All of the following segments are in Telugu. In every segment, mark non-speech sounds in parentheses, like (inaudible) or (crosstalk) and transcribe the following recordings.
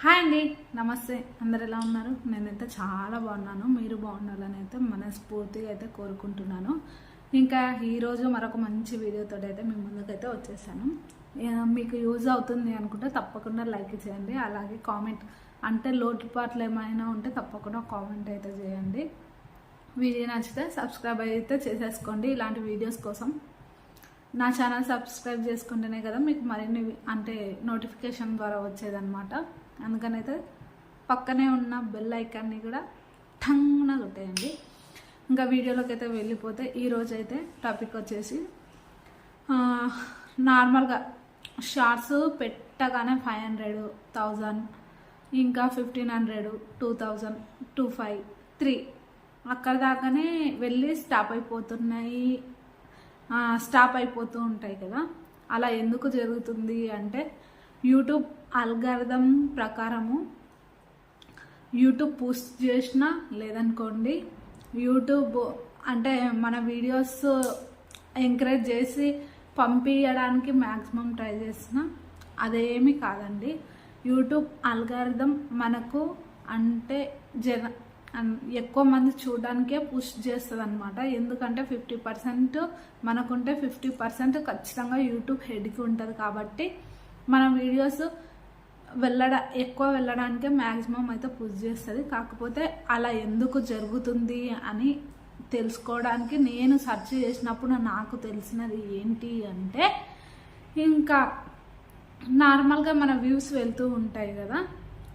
హాయ్ అండి. నమస్తే. అందరు ఎలా ఉన్నారు? నేనైతే చాలా బాగున్నాను. మీరు బాగుండాలని అయితే మనస్ఫూర్తిగా అయితే కోరుకుంటున్నాను. ఇంకా ఈరోజు మరొక మంచి వీడియోతో అయితే మీ ముందుకైతే వచ్చేసాను. మీకు యూజ్ అవుతుంది అనుకుంటే తప్పకుండా లైక్ చేయండి. అలాగే కామెంట్ అంటే లోటుపాట్లు ఏమైనా ఉంటే తప్పకుండా కామెంట్ అయితే చేయండి. వీడియో నచ్చితే సబ్స్క్రైబ్ అయితే చేసేసుకోండి. ఇలాంటి వీడియోస్ కోసం నా ఛానల్ సబ్స్క్రైబ్ చేసుకుంటేనే కదా మీకు మరిన్ని అంటే నోటిఫికేషన్ ద్వారా వచ్చేదన్నమాట. అందుకనైతే పక్కనే ఉన్న బెల్ ఐకాన్ని కూడా ఠంగ్న కొట్టేయండి. ఇంకా వీడియోలోకి అయితే వెళ్ళిపోతే ఈరోజు అయితే టాపిక్ వచ్చేసి నార్మల్గా షార్ట్స్ పెట్టగానే ఫైవ్ హండ్రెడ్ థౌజండ్ ఇంకా fifteen hundred two thousand two five three అక్కడ దాకానే వెళ్ళి స్టాప్ అయిపోతున్నాయి. స్టాప్ అయిపోతూ ఉంటాయి కదా. అలా ఎందుకు జరుగుతుంది అంటే యూట్యూబ్ అల్గారిథం ప్రకారము యూట్యూబ్ పోస్ట్ చేసినా లేదనుకోండి యూట్యూబ్ అంటే మన వీడియోస్ ఎంకరేజ్ చేసి పంపించడానికి మ్యాక్సిమం ట్రై చేసిన అదేమీ కాదండి. యూట్యూబ్ అల్గారిథం మనకు అంటే జన ఎక్కువ మంది చూడడానికే పుష్ చేస్తుంది అనమాట ఎందుకంటే ఫిఫ్టీ పర్సెంట్ మనకుంటే ఫిఫ్టీ పర్సెంట్ ఖచ్చితంగా యూట్యూబ్ హెడ్కి ఉంటుంది కాబట్టి మన వీడియోస్ వెళ్ళడ ఎక్కువ వెళ్ళడానికే మ్యాక్సిమం అయితే పూజ చేస్తుంది. కాకపోతే అలా ఎందుకు జరుగుతుంది అని తెలుసుకోవడానికి నేను సెర్చ్ చేసినప్పుడు నాకు తెలిసినది ఏంటి అంటే ఇంకా నార్మల్గా మన వ్యూస్ వెళ్తూ ఉంటాయి కదా.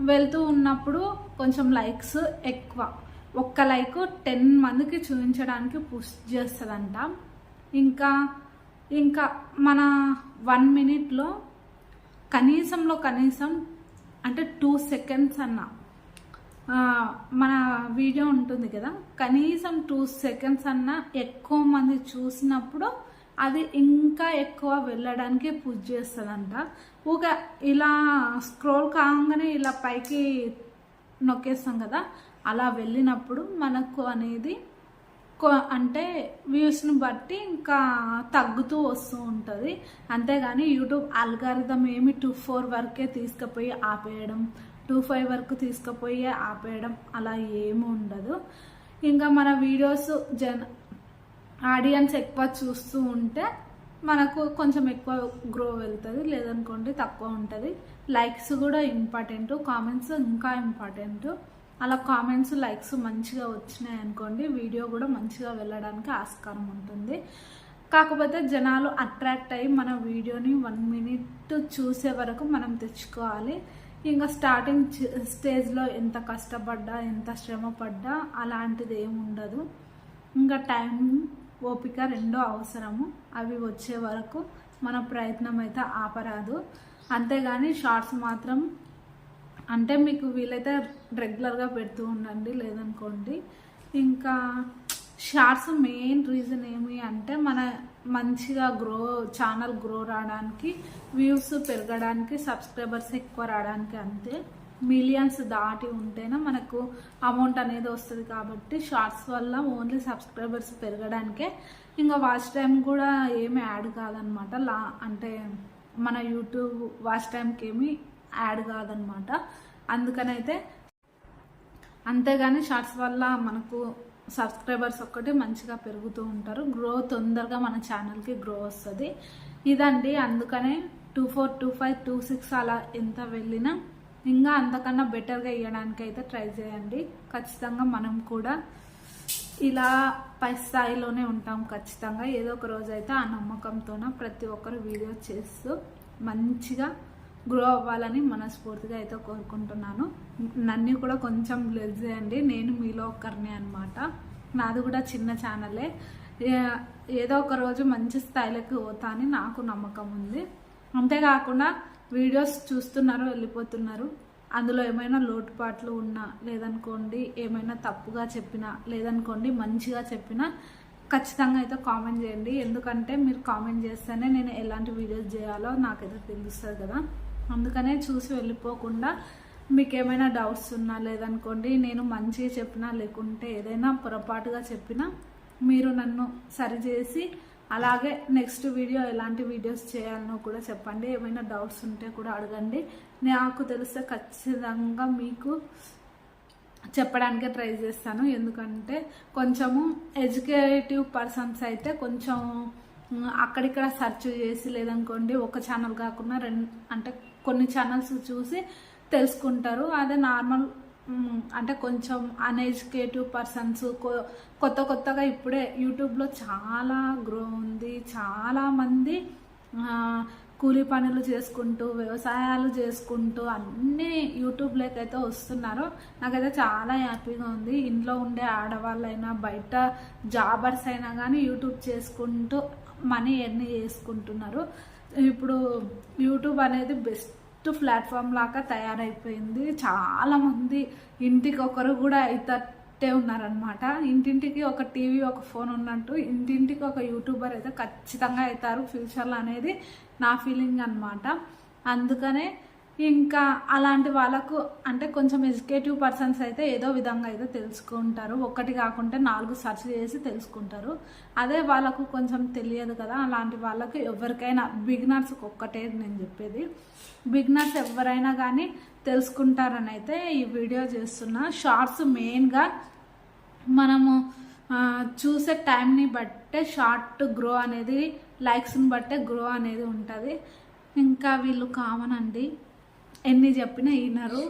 వెళ్తూ ఉన్నప్పుడు కొంచెం లైక్స్ ఎక్కువ. ఒక్క లైక్ టెన్ మందికి చూపించడానికి పుష్ చేస్తుందంట. ఇంకా ఇంకా మన వన్ మినిట్లో కనీసంలో కనీసం అంటే టూ సెకండ్స్ అన్న. మన వీడియో ఉంటుంది కదా కనీసం టూ సెకండ్స్ అన్న ఎక్కువ మంది చూసినప్పుడు అది ఇంకా ఎక్కువ వెళ్ళడానికి పుష్ చేస్తుందంట. ఒక ఇలా స్క్రోల్ కాగానే ఇలా పైకి నొక్కేస్తాం కదా అలా వెళ్ళినప్పుడు మనకు అనేది అంటే వ్యూస్ని బట్టి ఇంకా తగ్గుతూ వస్తూ ఉంటుంది. అంతేగాని యూట్యూబ్ అల్గారిథం ఏమి టూ ఫోర్ వరకే తీసుకుపోయి ఆపేయడం టూ ఫైవ్ వరకు తీసుకుపోయి ఆపేయడం అలా ఏమి ఉండదు. ఇంకా మన వీడియోస్ జన ఆడియన్స్ ఎక్కువ చూస్తూ ఉంటే మనకు కొంచెం ఎక్కువ గ్రో వెళ్తుంది లేదనుకోండి తక్కువ ఉంటుంది. లైక్స్ కూడా ఇంపార్టెంట్ కామెంట్స్ ఇంకా ఇంపార్టెంట్. అలా కామెంట్స్ లైక్స్ మంచిగా వచ్చినాయి అనుకోండి వీడియో కూడా మంచిగా వెళ్ళడానికి ఆస్కారం ఉంటుంది. కాకపోతే జనాలు అట్రాక్ట్ అయ్యి మన వీడియోని వన్ మినిట్ చూసే వరకు మనం తెచ్చుకోవాలి. ఇంకా స్టార్టింగ్ స్టేజ్లో ఎంత కష్టపడ్డా ఎంత శ్రమ పడ్డా అలాంటిది ఏమి ఉండదు. ఇంకా టైం ఓపిక రెండో అవసరము. అవి వచ్చే వరకు మన ప్రయత్నం అయితే ఆపరాదు. అంతేగాని షార్ట్స్ మాత్రం అంటే మీకు వీలైతే రెగ్యులర్గా పెడుతూ ఉండండి లేదనుకోండి. ఇంకా షార్ట్స్ మెయిన్ రీజన్ ఏమి అంటే మన మంచిగా గ్రో ఛానల్ గ్రో రావడానికి వ్యూస్ పెరగడానికి సబ్స్క్రైబర్స్ ఎక్కువ రావడానికి అంతే. మిలియన్స్ దాటి ఉంటేనే మనకు అమౌంట్ అనేది వస్తుంది కాబట్టి షార్ట్స్ వల్ల ఓన్లీ సబ్స్క్రైబర్స్ పెరగడానికే ఇంకా వాచ్ టైం కూడా ఏమి యాడ్ కాదనమాట. లా అంటే మన యూట్యూబ్ వాచ్ టైంకి ఏమి యాడ్ కాదనమాట. అందుకనైతే అంతేగాని షార్ట్స్ వల్ల మనకు సబ్స్క్రైబర్స్ ఒక్కటి మంచిగా పెరుగుతూ ఉంటారు. గ్రో తొందరగా మన ఛానల్కి గ్రో వస్తుంది. ఇదండి. అందుకనే two four two five two six అలా ఎంత వెళ్ళినా ఇంకా అంతకన్నా బెటర్గా ఇవ్వడానికి అయితే ట్రై చేయండి. ఖచ్చితంగా మనం కూడా ఇలా పై స్థాయిలోనే ఉంటాం ఖచ్చితంగా. ఏదో ఒక రోజైతే ఆ నమ్మకంతోన ప్రతి ఒక్కరు వీడియో చేస్తూ మంచిగా గ్రో అవ్వాలని మనస్ఫూర్తిగా అయితే కోరుకుంటున్నాను. నన్ను కూడా కొంచెం బ్లెస్ చేయండి. నేను మీలో ఒక్కరిని అనమాట నాది కూడా చిన్న ఛానలే ఏదో ఒక రోజు మంచి స్థాయిలోకి పోతా అని నాకు నమ్మకం ఉంది. అంతేకాకుండా వీడియోస్ చూస్తున్నారు వెళ్ళిపోతున్నారు. అందులో ఏమైనా లోటుపాట్లు ఉన్నా లేదనుకోండి ఏమైనా తప్పుగా చెప్పినా లేదనుకోండి మంచిగా చెప్పినా ఖచ్చితంగా అయితే కామెంట్ చేయండి. ఎందుకంటే మీరు కామెంట్ చేస్తేనే నేను ఎలాంటి వీడియోస్ చేయాలో నాకైతే తెలుస్తుంది కదా. అందుకనే చూసి వెళ్ళిపోకుండా మీకు ఏమైనా డౌట్స్ ఉన్నా లేదనుకోండి నేను మంచిగా చెప్పినా లేకుంటే ఏదైనా పొరపాటుగా చెప్పినా మీరు నన్ను సరిచేసి అలాగే నెక్స్ట్ వీడియో ఎలాంటి వీడియోస్ చేయాలనో కూడా చెప్పండి. ఏమైనా డౌట్స్ ఉంటే కూడా అడగండి. నాకు తెలిస్తే ఖచ్చితంగా మీకు చెప్పడానికే ట్రై చేస్తాను. ఎందుకంటే కొంచెము ఎడ్యుకేటివ్ పర్సన్స్ అయితే కొంచెం అక్కడిక్కడ సెర్చ్ చేసి లేదనుకోండి ఒక ఛానల్ కాకుండా రెండు అంటే కొన్ని ఛానల్స్ చూసి తెలుసుకుంటారు. అదే నార్మల్ అంటే కొంచెం అన్ఎడ్యుకేటివ్ పర్సన్స్ కొత్త కొత్తగా ఇప్పుడే యూట్యూబ్లో చాలా గ్రో ఉంది. చాలామంది కూలీ పనులు చేసుకుంటూ వ్యవసాయాలు చేసుకుంటూ అన్నీ యూట్యూబ్లోకి అయితే వస్తున్నారు. నాకైతే చాలా హ్యాపీగా ఉంది. ఇంట్లో ఉండే ఆడవాళ్ళైనా బయట జాబర్స్ అయినా కానీ యూట్యూబ్ చేసుకుంటూ మనీ ఎర్న్ చేసుకుంటున్నారు. ఇప్పుడు యూట్యూబ్ అనేది బెస్ట్ ప్లాట్ఫామ్ లాగా తయారైపోయింది. చాలామంది ఇంటికి ఒకరు కూడా అవుతట్టే ఉన్నారనమాట ఇంటింటికి ఒక టీవీ ఒక ఫోన్ ఉన్నట్టు ఇంటింటికి ఒక యూట్యూబర్ అయితే ఖచ్చితంగా అవుతారు. ఫ్యూచర్లో అనేది నా ఫీలింగ్ అనమాట అందుకనే ఇంకా అలాంటి వాళ్ళకు అంటే కొంచెం ఎడ్యుకేటివ్ పర్సన్స్ అయితే ఏదో విధంగా అయితే తెలుసుకుంటారు. ఒక్కటి కాకుంటే నాలుగు సెర్చ్ చేసి తెలుసుకుంటారు. అదే వాళ్ళకు కొంచెం తెలియదు కదా అలాంటి వాళ్ళకు ఎవరికైనా బిగినర్స్కి ఒక్కటే నేను చెప్పేది. బిగినర్స్ ఎవరైనా కానీ తెలుసుకుంటారని అయితే ఈ వీడియో చేస్తున్నా. షార్ట్స్ మెయిన్గా మనము చూసే టైంని బట్టే షార్ట్ గ్రో అనేది లైక్స్ని బట్టే గ్రో అనేది ఉంటుంది. ఇంకా వీళ్ళు కామన్ అండి. ఎన్ని చెప్పినా వినరు.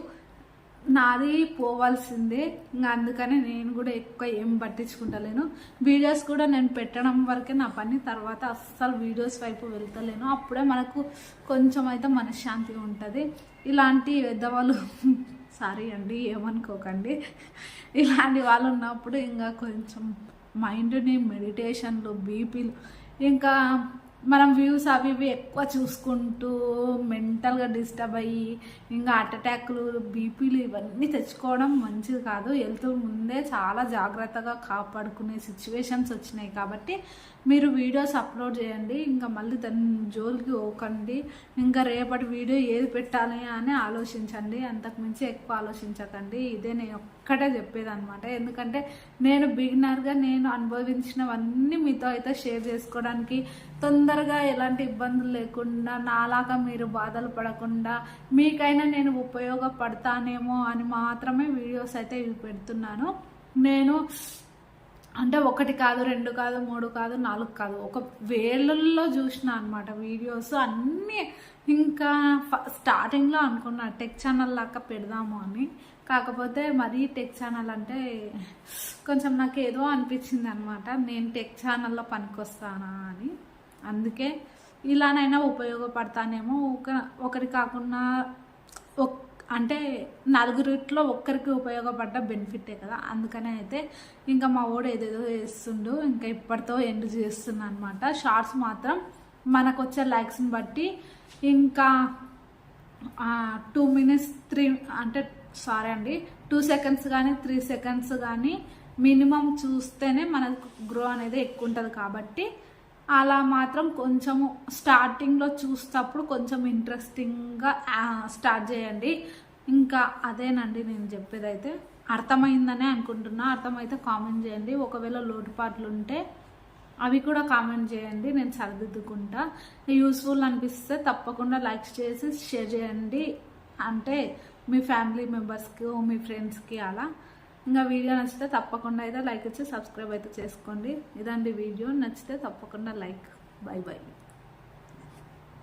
నాది పోవాల్సిందే. ఇంకా అందుకనే నేను కూడా ఎక్కువ ఏం పట్టించుకుంటలేను. వీడియోస్ కూడా నేను పెట్టడం వరకే నా పని. తర్వాత అస్సలు వీడియోస్ వైపు వెళ్తలేను. అప్పుడే మనకు కొంచెం అయితే మనశ్శాంతి ఉంటుంది. ఇలాంటి పెద్దవాళ్ళు (laughs) సారీ అండి ఏమనుకోకండి. ఇలాంటి వాళ్ళు ఉన్నప్పుడు ఇంకా కొంచెం మైండ్ని మెడిటేషన్లు బీపీలు ఇంకా మనం వ్యూస్ అవి ఇవి ఎక్కువ చూసుకుంటూ మెంటల్గా డిస్టర్బ్ అయ్యి ఇంకా హార్ట్ అటాక్లు బీపీలు ఇవన్నీ తెచ్చుకోవడం మంచిది కాదు. వెళ్తూ ముందే చాలా జాగ్రత్తగా కాపాడుకునే సిచ్యువేషన్స్ వచ్చినాయి కాబట్టి మీరు వీడియోస్ అప్లోడ్ చేయండి. ఇంకా మళ్ళీ దాని జోలికి ఓకండి ఇంకా రేపటి వీడియో ఏది పెట్టాలి అని ఆలోచించండి. అంతకుమించి ఎక్కువ ఆలోచించకండి. ఇదే నేను ఒక్కటే చెప్పేదనమాట ఎందుకంటే నేను బిగినర్గా నేను అనుభవించినవన్నీ మీతో అయితే షేర్ చేసుకోవడానికి తొందరగా ఎలాంటి ఇబ్బందులు లేకుండా నాలాగా మీరు బాధలు పడకుండా మీకైనా నేను ఉపయోగపడతానేమో అని మాత్రమే వీడియోస్ అయితే ఇవి పెడుతున్నాను. నేను అంటే ఒకటి కాదు రెండు కాదు మూడు కాదు నాలుగు కాదు ఒక వేలల్లో చూసిన అనమాట వీడియోస్ అన్నీ. ఇంకా స్టార్టింగ్లో అనుకున్నా టెక్ ఛానల్ లాగా పెడదాము అని. కాకపోతే మరీ టెక్ ఛానల్ అంటే కొంచెం నాకు ఏదో అనిపించింది అనమాట నేను టెక్ ఛానల్లో పనికొస్తానా అని. అందుకే ఇలానైనా ఉపయోగపడతానేమో ఒక ఒకరి కాకుండా ఒక్ అంటే నలుగురిట్లో ఒక్కరికి ఉపయోగపడ్డ బెనిఫిటే కదా. అందుకనే అయితే ఇంకా మా ఓడు ఏదేదో చేస్తుండు ఇంకా ఇప్పటితో ఎండ్ చేస్తున్నా అనమాట షార్ట్స్ మాత్రం మనకు వచ్చే లైక్స్ని బట్టి ఇంకా టూ మినిట్స్ త్రీ అంటే సారీ అండి టూ సెకండ్స్ కానీ త్రీ సెకండ్స్ కానీ మినిమం చూస్తేనే మనకు గ్రో అనేది ఎక్కువ ఉంటుంది కాబట్టి అలా మాత్రం కొంచెము స్టార్టింగ్లో చూసేటప్పుడు కొంచెం ఇంట్రెస్టింగ్గా స్టార్ట్ చేయండి. ఇంకా అదేనండి నేను చెప్పేది అయితే అర్థమైందనే అనుకుంటున్నా. అర్థమైతే కామెంట్ చేయండి. ఒకవేళ లోటుపాట్లు ఉంటే అవి కూడా కామెంట్ చేయండి. నేను సరిదిద్దుకుంటా. యూస్ఫుల్ అనిపిస్తే తప్పకుండా లైక్ చేసి షేర్ చేయండి. అంటే మీ ఫ్యామిలీ మెంబర్స్కి మీ ఫ్రెండ్స్కి అలా. ఇంకా వీడియో నచ్చితే తప్పకుండా అయితే లైక్ ఇచ్చి సబ్స్క్రైబ్ అయితే చేసుకోండి. ఇదండి వీడియో. నచ్చితే తప్పకుండా లైక్. By by.